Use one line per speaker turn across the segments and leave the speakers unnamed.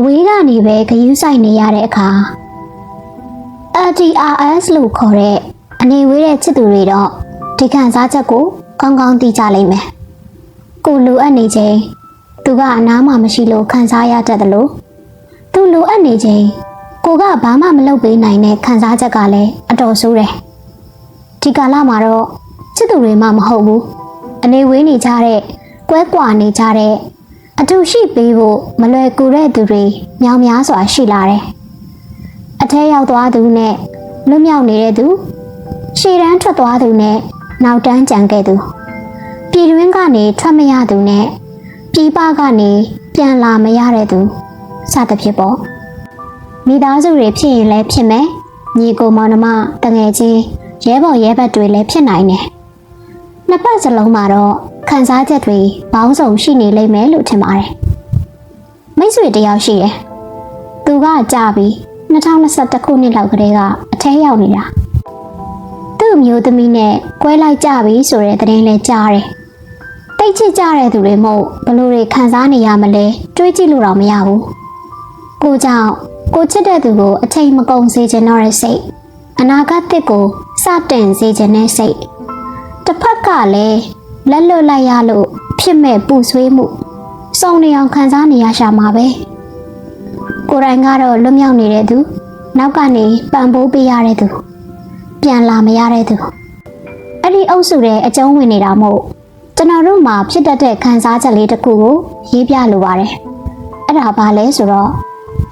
အဝေးကနေပဲဂယုဆိုင်နေရတဲ့အခါ LTRS လို့ခေါ်တဲ့အနေဝေးတဲ့ချစ်သူတွေတော့ဒီခံစားချက်ကိုကောင်းကောင်းသိကြလိမ့်မယ်။ကိုလိုအပ်နေချိန်သူကအနားမှမရှိလို့ခံစားရတတ်တယ်လို့သူလိုအပ်နေချိန်ကိုကဘာမှမလုပ်ပေးနိုင်တဲ့ခံစားချက်ကလည်းအတော်ဆိုးတယ်။ဒီကာလမှာတော့ချစ်သူတွေမှမဟုတ်ဘူး။အနေဝေးနေကြတဲ့ကွဲကွာနေကြတဲ့ အတူရှိပေးဖို့မလွယ်ကူတဲ့သူတွေမြောင်များစွာရှိလာတယ်။အထက်ရောက်သွားသူနဲ့လွတ်မြောက်နေတဲ့သူရှေ့တန်းထွက်သွားသူနဲ့နောက်တန်းကြံခဲ့သူပြည်တွင်းကနေထွက်မရသူနဲ့ပြည်ပကနေပြန်လာမရတဲ့သူစသဖြင့်ပေါ့မိသားစုတွေဖြစ်ရင်လည်းဖြစ်မယ်ညီကိုမောင်နှမတငယ်ချင်းရဲဘော်ရဲဘက်တွေလည်းဖြစ်နိုင်တယ်နှစ်ပတ်စလုံးမှာတော့ ခံစားချက်တွေပေါင်းစုံရှိနေလိမ့်မယ်လို့ထင်ပါတယ်မိတ်ဆွေတယောက်ရှိတယ်သူကကြာပြီး2021ခုနှစ်လောက်ကတည်းကအထဲရောက်နေတာသူ့အမျိုးသမီးနဲ့ကွဲလိုက်ကြပြီဆိုတဲ့သတင်းလဲကြားတယ်။တိတ်ချစ်ကြတဲ့သူတွေမို့ဘလို့တွေခံစားနေရမလဲတွေးကြည့်လို့တော့မရဘူး။ကိုကြောင့်ကိုချစ်တဲ့သူကိုအချိန်မကုန်စေချင်တော့တဲ့စိတ်အနာဂတ်တစ်ကိုစတင်စေချင်တဲ့စိတ်တစ်ဖက်ကလည်း လက်လွတ်လိုက်ရလို့ဖြစ်မဲ့ပူဆွေးမှုစုံနေအောင်ခံစားနေရရှာမှာပဲ။ကိုယ်တိုင်ကတော့လွတ်မြောက်နေတဲ့သူ နောက်ကနေပံ့ပိုးပေးရတဲ့သူ ပြန်လာမရတဲ့သူအဲ့ဒီအုပ်စုတဲ့အကျုံးဝင်နေတာမို့ကျွန်တော်တို့မှာဖြစ်တတ်တဲ့ခံစားချက်လေးတစ်ခုကိုရေးပြလိုပါတယ်အဲ့ဒါဘာလဲဆိုတော့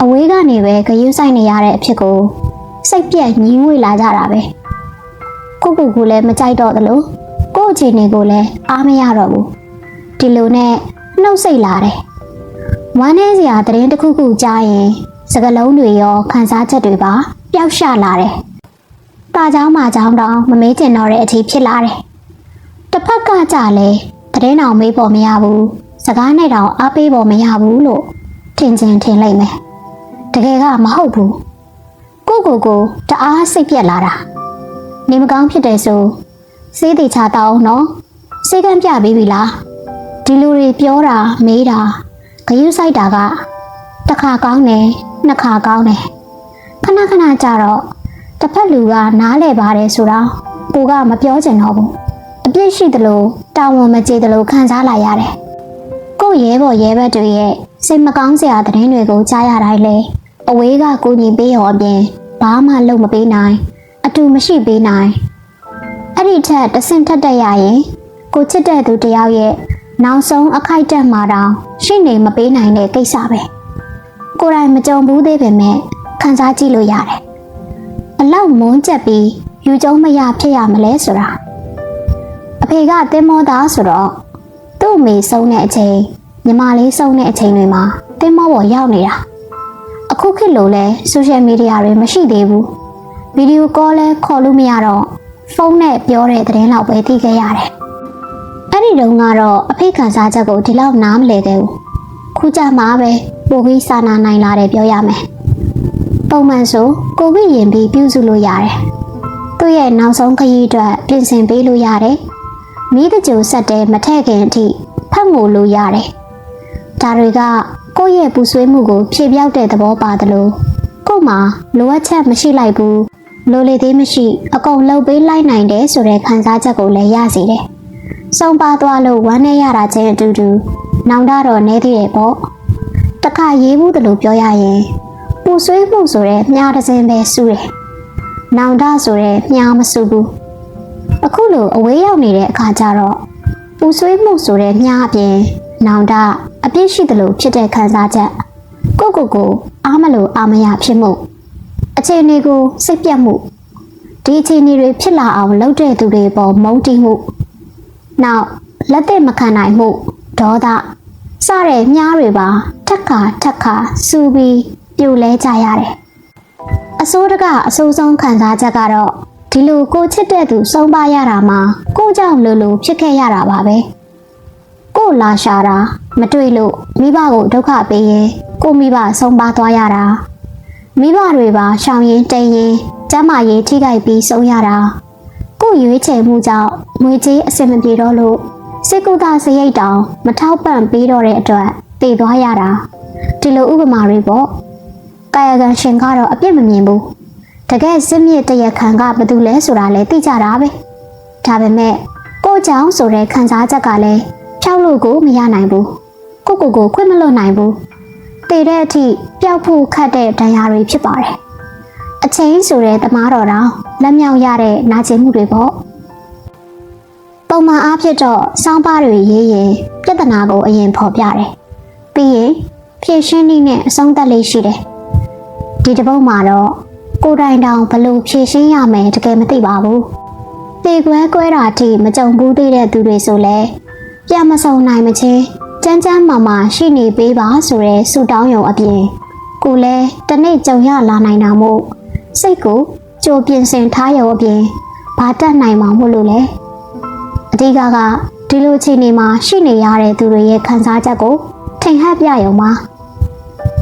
အဝေးကနေပဲဂယုဆိုင်နေရတဲ့အဖြစ်ကိုစိတ်ပြက်ညီးငွေလာကြတာပဲကိုကိုကိုလည်းမကြိုက်တော့သလိုကို့ အခြေအနေကိုလည်းအားမရတော့ဘူးဒီလိုနဲ့နှုတ်ဆက်လာတယ်ဝမ်းနေစရာသတင်းတစ်ခုခုကြားရင်စကလုံးတွေရောခံစားချက်တွေပါပျောက်ရှလာတယ် ။ตาเจ้ามาเจ้าတောင်မမေးကျင်တော့တဲ့အထိဖြစ်လာတယ်။တစ်ဖက်ကကြလဲတရင်အောင်မေးဖို့မရဘူး။စကားနဲ့တောင်အားပေးဖို့မရဘူးလို့ထင်ချင်ထင်လိုက်မယ်။တကယ်ကမဟုတ်ဘူး။ကိုကိုကိုတအားစိတ်ပြက်လာတာ။နေမကောင်းဖြစ်တယ်ဆို စေးသေးချတောင်းနော်။စေကန်းပြပေးပြီလား။ဒီလူတွေပြောတာမေးတာဂယုဆိုင်တာကတစ်ခါကောင်းတယ်နှစ်ခါကောင်းတယ်ခဏခဏကြတော့တစ်ဖက်လူကနားလဲပါတယ်ဆိုတော့ကိုကမပြောချင်တော့ဘူးအပြစ်ရှိသလိုတာဝန်မကျေသလိုခံစားလာရတယ်ကို့ရဲဘော်ရဲဘက်တွေရဲ့စိတ်မကောင်းစရာသတင်းတွေကိုကြားရတိုင်းလဲအဝေးကကိုညီပေးရောအပြင်ဘာမှလုပ်မပေးနိုင် အတူမရှိပေးနိုင် အဲ့ဒီထက်တဆင့်ထက်တက်ရရင်ကိုချစ်တဲ့သူတယောက်ရဲ့နောက်ဆုံးအခိုက်အတန့်မှာတောင်ရှင့်နေမပေးနိုင်တဲ့ကိစ္စပဲကိုယ်တိုင်မကြုံဘူးသေးပေမဲ့ခံစားကြည့်လို့ရတယ်အလောက်မုန်းချက်ပြီးယူကျုံမရဖြစ်ရမလဲဆိုတာအဖေကတင်းမောသားဆိုတော့သူ့အမေဆုံးတဲ့အချိန်ညီမလေးဆုံးတဲ့အချိန်တွေမှာတင်းမောပေါ်ရောက်နေတာအခုခေတ်လိုလဲဆိုရှယ်မီဒီယာတွေမရှိသေးဘူးဗီဒီယိုကောလဲခေါ်လို့မရတော့ ဖုန်းနဲ့ပြောတဲ့သတင်းလောက်ပဲသိခဲ့ရတယ်အဲ့ဒီတုန်းကတော့အဖေခံစားချက်ကိုဒီလောက်နားမလည်ခဲ့ဘူးခုကြမှာပဲပိုပြီးစာနာနိုင်လာတယ်ပြောရမယ်ပုံမှန်ဆိုကိုဗစ်ရင်ပြီးပြုစုလို့ရတယ်။သူ့ရဲ့နောက်ဆုံးခရီးအတွက်ပြင်ဆင်ပေးလို့ရတယ်။မိတကြိုဆက်တဲ့မထည့်ခင်အထိဖတ်ငိုလို့ရတယ်။ဒါတွေကကိုယ့်ရဲ့ပူဆွေးမှုကိုဖြေပြောက်တဲ့သဘောပါတယ်လို့ကို့မှာလိုအပ်ချက်မရှိလိုက်ဘူး လိုလေသေးမရှိအကုန်လှုပ်ပေးလိုက်နိုင်တယ်ဆိုတဲ့ခံစားချက်ကိုလည်းရစေတယ်။စုံပါသွားလို့ဝမ်းနဲ့ရတာချင်းအတူတူနောင်တတော့နေသေးရဲ့ပေါ့။တခါရေးဘူးတယ်လို့ပြောရရင်ပူဆွေးမှုဆိုတဲ့မြားတစ်စင်းပဲစူးတယ်။နောင်တဆိုတဲ့မြားမစူးဘူး။အခုလိုအဝေးရောက်နေတဲ့အခါကျတော့ပူဆွေးမှုဆိုတဲ့မြားအပြင်နောင်တအပြစ်ရှိတယ်လို့ဖြစ်တဲ့ခံစားချက်ကိုကိုကိုအားမလို့အားမရဖြစ်မှု အခြေအနေကိုစိတ်ပြတ်မှုဒီအခြေအနေတွေဖြစ်လာအောင်လုပ်တဲ့သူတွေပေါ်မုန်းတီးမှုနောက်လက်သက်မခံနိုင်မှုဒေါသစတဲ့မြားတွေပါထက်ခါထက်ခါစူပြီးပြိုလဲကြရတယ်။အစိုးတကအဆိုးဆုံးခံစားချက်ကတော့ဒီလိုကိုချစ်တဲ့သူဆုံးပါရတာမှာကိုကြောင့်လိုလိုဖြစ်ခဲ့ရတာပါပဲ။ကိုလာရှာတာမတွေ့လို့မိဘကိုဒုက္ခပေးရင်ကိုမိဘဆုံးပါသွားရတာ မိဘတွေပါရှောင်ရင်တိန်ရင်ကျမ်းမာရေးထိခိုက်ပြီးဆုံးရတာကိုရွေးချယ်မှုကြောင့်ငွေကြေးအဆင်မပြေတော့လို့စစ်ကူတာစရိတ်တောင်မထောက်ပံ့ပေးတော့တဲ့အတွက်တည်သွားရတာဒီလိုဥပမာတွေပေါ့ကာယကံရှင်ကတော့အပြစ်မမြင်ဘူးတကယ်စစ်မြစ်တရခံကဘာတူလဲဆိုတာလည်းသိကြတာပဲဒါပေမဲ့ကိုယ့်ကြောင့်ဆိုတဲ့ခံစားချက်ကလည်းဖြောက်လို့ကိုမရနိုင်ဘူးကိုကိုကိုခွင့်မလွတ်နိုင်ဘူး တည်တဲ့အထိပျောက်ဖို့ခတ်တဲ့ဒဏ်ရာတွေဖြစ်ပါတယ်အချင်းဆိုတဲ့သမားတော်တောင်လက်မြောက်ရတဲ့နာကျင်မှုတွေပေါ့ပုံမှန်အားဖြင့်တော့စောင်းပါးတွေရေးရင်ပြဿနာကိုအရင်ဖော်ပြတယ်။ပြီးရင်ဖြည့်ရှင်းနည်းနဲ့အဆုံးသတ်လေးရှိတယ်။ဒီတစ်ပုဒ်မှာတော့ကိုယ်တိုင်တောင်ဘယ်လို့ဖြည့်ရှင်းရမယ်တကယ်မသိပါဘူး။တေကွဲကွဲတာအထိမကြုံဘူးသေးတဲ့သူတွေဆိုလဲပြန်မစုံနိုင်မချင်း ကြမ်းကြမ်းမာမာရှိနေပေးပါဆိုရဲဆူတောင်းရုံအပြင်ကိုလဲတနေ့ကြုံရလာနိုင်တာမို့စိတ်ကိုကြိုပြင်ဆင်ထားရုံအပြင်ဘာတတ်နိုင်မှာမို့လို့လဲ အဓိကကဒီလိုအခြေအနေမှာရှိနေရတဲ့သူတွေရဲ့ခံစားချက်ကိုထင်ဟပ်ပြရုံပါ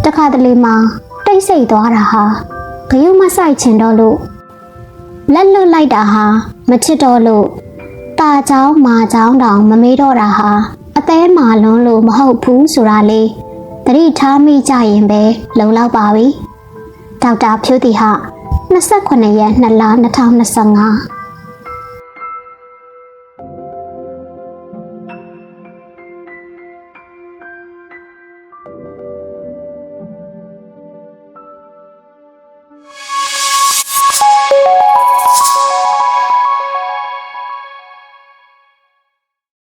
တခါတလေမှာတိတ်ဆိတ်သွားတာဟာဂယုမဆိုင်ချင်တော့လို့လက်လွတ်လိုက်တာဟာမချစ်တော့လို့ตาเจ้าမာเจ้าတောင်မမေးတော့တာဟာ အသေးမာလွန်းလို့မဟုတ်ဘူးဆိုတာလေးသတိထားမိကြရင်ပဲလုံလောက်ပါပြီဒေါက်တာဖြိုးတီဟာ28ရက်2လ2025